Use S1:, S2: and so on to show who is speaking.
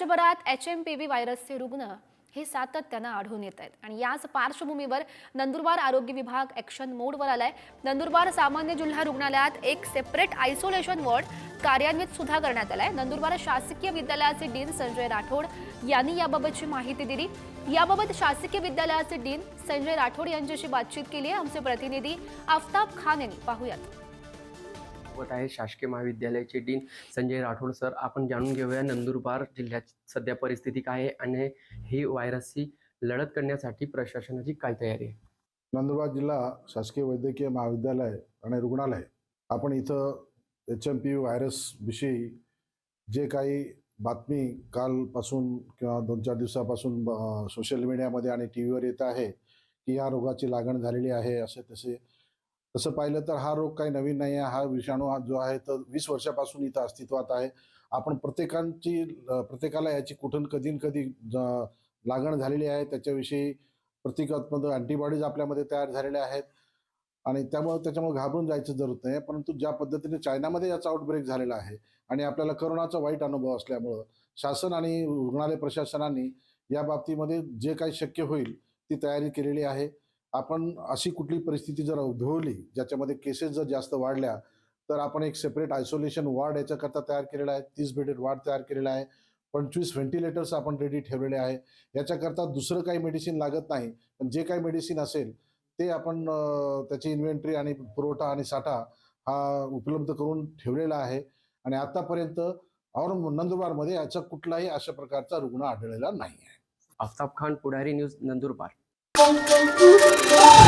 S1: देशभरात H M P V व्हायरसचे रुग्ण हे सातत्यानं आढळून येत आहेत. आणि याच पार्श्वभूमीवर नंदुरबार आरोग्य विभाग ॲक्शन मोडवर आलाय. नंदुरबार सामान्य जिल्हा रुग्णालयात एक सेपरेट आयसोलेशन वॉर्ड कार्यान्वित सुद्धा करण्यात आलाय. नंदुरबार शासकीय विद्यालयाचे डीन संजय राठोड यांनी याबाबतची माहिती दिली. याबाबत शासकीय विद्यालयाचे डीन संजय राठोड यांच्याशी बातचीत केली आहे. आमचे प्रतिनिधी आफताब खान यांनी. पाहूयात.
S2: सोबत आहे शासकीय महाविद्यालयाचे डीन संजय राठोड सर. आपण जाणून घेऊया नंदुरबार जिल्ह्याची सध्या परिस्थिती काय आहे आणि ही व्हायरसची लढत करण्यासाठी प्रशासनाची काय तयारी आहे?
S3: नंदुरबार जिल्हा शासकीय वैद्यकीय महाविद्यालय आणि रुग्णालय. आपण इथं एच एम पी व्हायरसविषयी जे काही बातमी कालपासून किंवा दोन चार दिवसापासून सोशल मीडियामध्ये आणि टी व्हीवर येत आहे की या रोगाची लागण झालेली आहे असे तसे तसं पाहिलं तर हा रोग काही नवीन नाही आहे. हा विषाणू हा जो आहे तर वीस वर्षापासून इथं अस्तित्वात आहे. आपण प्रत्येकांची प्रत्येकाला याची कुठून कधी न कधी लागण झालेली आहे. त्याच्याविषयी प्रतिकात्मक अँटीबॉडीज आपल्यामध्ये तयार झालेल्या आहेत. आणि त्यामुळे त्याच्यामुळे घाबरून जायचं जरूरत नाही. परंतु ज्या पद्धतीने चायनामध्ये याचा आउटब्रेक झालेला आहे आणि आपल्याला करोनाचा वाईट अनुभव असल्यामुळं शासन आणि रुग्णालय प्रशासनाने या बाबतीमध्ये जे काही शक्य होईल ती तयारी केलेली आहे. आपण अशी कुठली परिस्थिती जर उद्भवली ज्याच्यामध्ये केसेस जर जास्त वाढल्या तर आपण एक सेपरेट आयसोलेशन वार्ड याच्याकरता तयार केलेला आहे तीस बेडेड वार्ड तयार केलेला आहे पंचवीस व्हेंटिलेटर्स आपण रेडी ठेवलेले आहे. याच्याकरता दुसरं काही मेडिसिन लागत नाही. पण जे काही मेडिसिन असेल ते आपण त्याची इन्व्हेंटरी आणि पुरवठा आणि साठा हा उपलब्ध करून ठेवलेला आहे. आणि आतापर्यंत और नंदुरबारमध्ये याचा कुठलाही अशा प्रकारचा रुग्ण आढळलेला नाही आहे.
S2: आफताब खान पुढारी न्यूज नंदुरबार. Yeah.